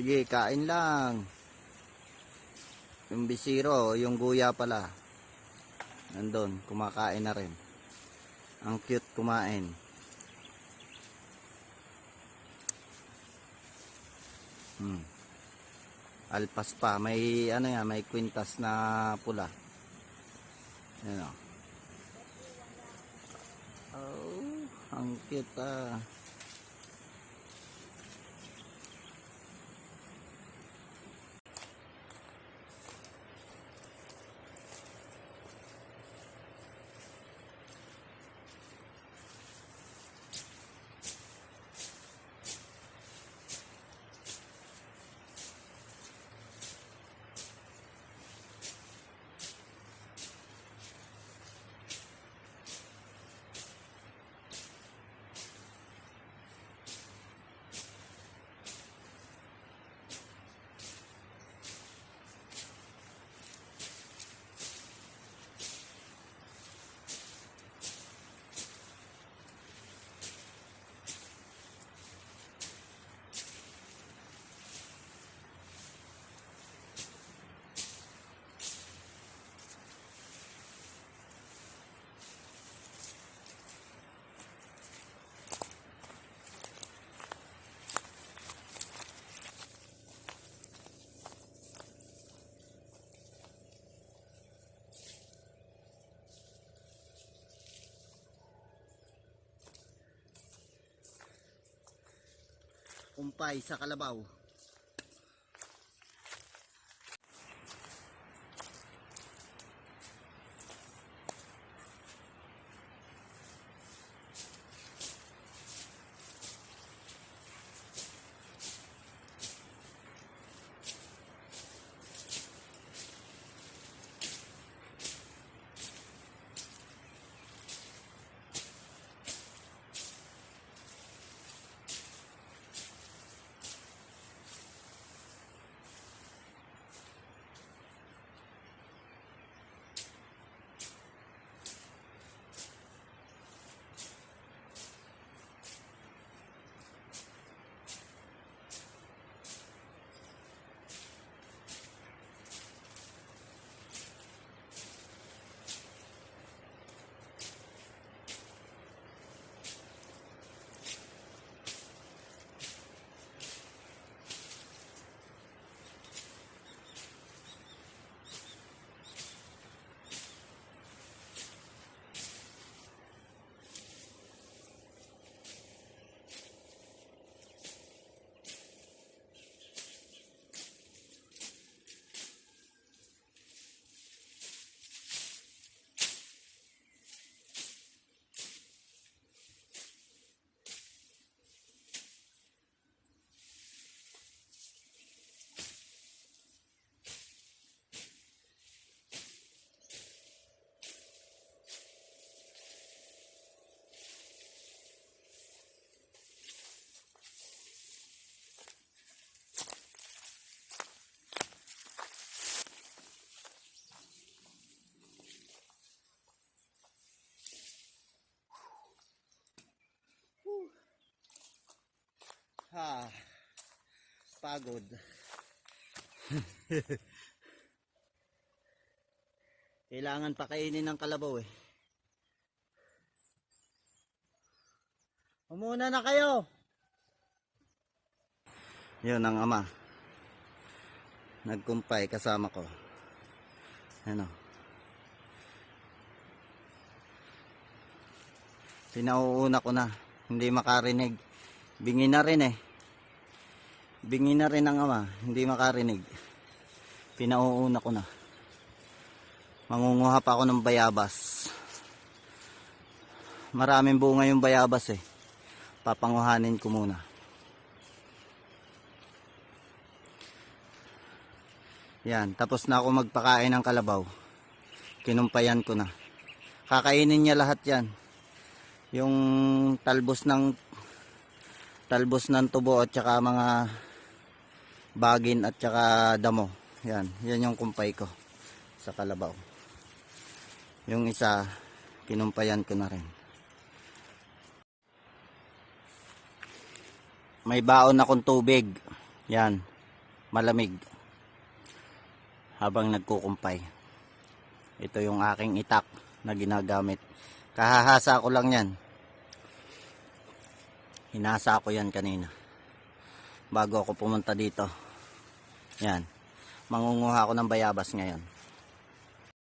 Sige, kain lang. Yung bisiro, yung guya pala. Nandun, kumakain na rin. Ang cute kumain. Hmm. Alpas pa. May ano yan, may kwintas na pula. Yan o. Oh, ang cute ah. Kumpay sa kalabaw. Ha. Pagod. Kailangan pakainin ng kalabaw eh. Umuna na kayo. Yun ang ama. Nagkumpay kasama ko. Ano? Pinauuna ko na. Hindi makarinig. Bingi na rin eh. Bingi na rin ang ama. Hindi makarinig. Pinauuna ko na. Mangunguha pa ako ng bayabas. Maraming bunga yung bayabas eh. Papanguhanin ko muna. Yan, tapos na ako magpakain ng kalabaw. Kinumpayan ko na. Kakainin niya lahat yan. Yung talbos ng talbos ng tubo at saka mga bagin at saka damo. Yan, yan yung kumpay ko sa kalabaw. Yung isa, kinumpayan ko na rin. May baon akong tubig. Yan. malamig habang nagkukumpay. Ito yung aking itak na ginagamit. Kahahasa ko lang yan. Hinasa ko yan kanina. Bago ako pumunta dito. Yan. Mangunguha ako ng bayabas ngayon.